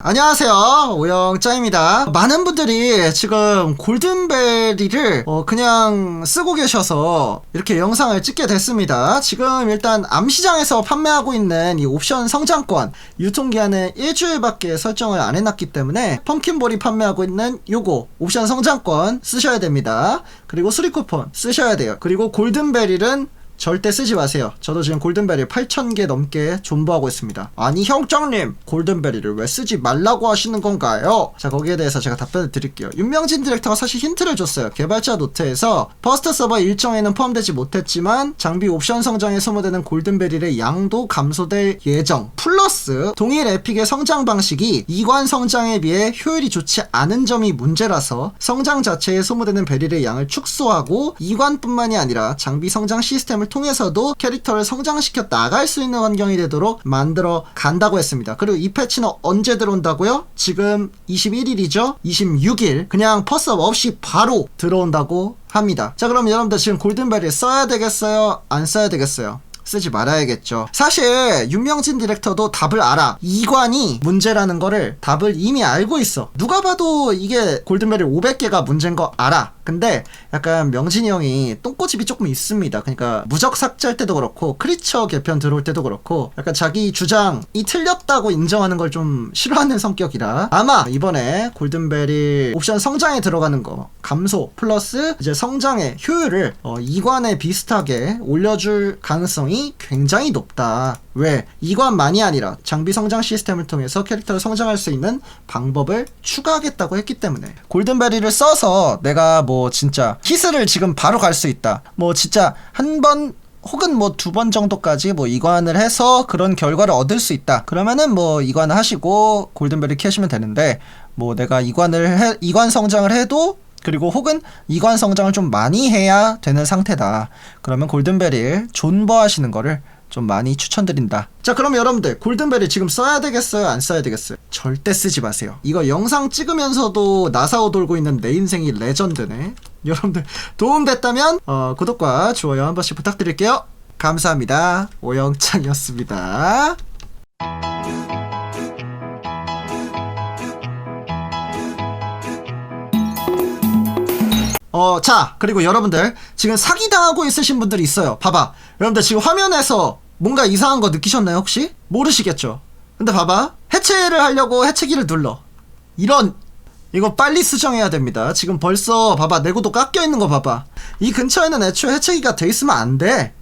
안녕하세요. 오영짱입니다. 많은 분들이 지금 골든베리를 어, 그냥 쓰고 계셔서 이렇게 영상을 찍게 됐습니다. 지금 일단 암시장에서 판매하고 있는 이 옵션 성장권 유통기한은 일주일밖에 설정을 안 해놨기 때문에 펌킨볼이 판매하고 있는 요거 옵션 성장권 쓰셔야 됩니다. 그리고 수리 쿠폰 쓰셔야 돼요. 그리고 골든베리는 절대 쓰지 마세요. 저도 지금 골든베리 8,000개 넘게 존버하고 있습니다. 아니, 형장님, 골든베리를 왜 쓰지 말라고 하시는 건가요? 자, 거기에 대해서 제가 답변을 드릴게요. 윤명진 디렉터가 사실 힌트를 줬어요. 개발자 노트에서 퍼스트 서버 일정에는 포함되지 못했지만 장비 옵션 성장에 소모되는 골든베리의 양도 감소될 예정. 플러스 동일 에픽의 성장 방식이 이관 성장에 비해 효율이 좋지 않은 점이 문제라서 성장 자체에 소모되는 베릴의 양을 축소하고 이관뿐만이 아니라 장비 성장 시스템을 통해서도 캐릭터를 성장시켜 나갈 수 있는 환경이 되도록 만들어 간다고 했습니다. 그리고 이 패치는 언제 들어온다고요? 지금 21일이죠? 26일 그냥 퍼스업 없이 바로 들어온다고 합니다. 자 그럼 여러분들 지금 골든벨을 써야 되겠어요? 안 써야 되겠어요? 쓰지 말아야겠죠. 사실 윤명진 디렉터도 답을 알아. 이관이 문제라는 거를 답을 이미 알고 있어. 누가 봐도 이게 골든벨이 500개가 문제인 거 알아. 근데 약간 명진이 형이 똥꼬집이 조금 있습니다. 그러니까 무적 삭제할 때도 그렇고 크리처 개편 들어올 때도 그렇고 약간 자기 주장이 틀렸다고 인정하는 걸 좀 싫어하는 성격이라 아마 이번에 골든벨이 옵션 성장에 들어가는 거 감소 플러스 이제 성장의 효율을 어, 이관에 비슷하게 올려줄 가능성이 굉장히 높다. 왜? 이관만이 아니라 장비 성장 시스템을 통해서 캐릭터를 성장할 수 있는 방법을 추가하겠다고 했기 때문에 골든베리를 써서 내가 뭐 진짜 히스를 지금 바로 갈 수 있다. 뭐 진짜 한번 혹은 뭐 두 번 정도까지 뭐 이관을 해서 그런 결과를 얻을 수 있다. 그러면은 뭐 이관을 하시고 골든벨을 키우시면 되는데 뭐 내가 이관을 해 이관 성장을 해도 그리고 혹은 이관 성장을 좀 많이 해야 되는 상태다. 그러면 골든벨을 존버하시는 거를 좀 많이 추천드린다. 자, 그럼 여러분들 골든벨을 지금 써야 되겠어요? 안 써야 되겠어요? 절대 쓰지 마세요. 이거 영상 찍으면서도 나사오 돌고 있는 내 인생이 레전드네. 여러분들 도움됐다면 어, 구독과 좋아요 한 번씩 부탁드릴게요. 감사합니다. 오영창이었습니다. 어, 자, 그리고 여러분들, 지금 사기당하고 있으신 분들이 있어요. 봐봐. 여러분들 지금 화면에서 뭔가 이상한 거 느끼셨나요, 혹시? 모르시겠죠? 근데 봐봐. 해체를 하려고 해체기를 눌러. 이런, 이거 빨리 수정해야 됩니다. 지금 벌써, 봐봐. 내구도 깎여 있는 거 봐봐. 이 근처에는 애초에 해체기가 돼 있으면 안 돼.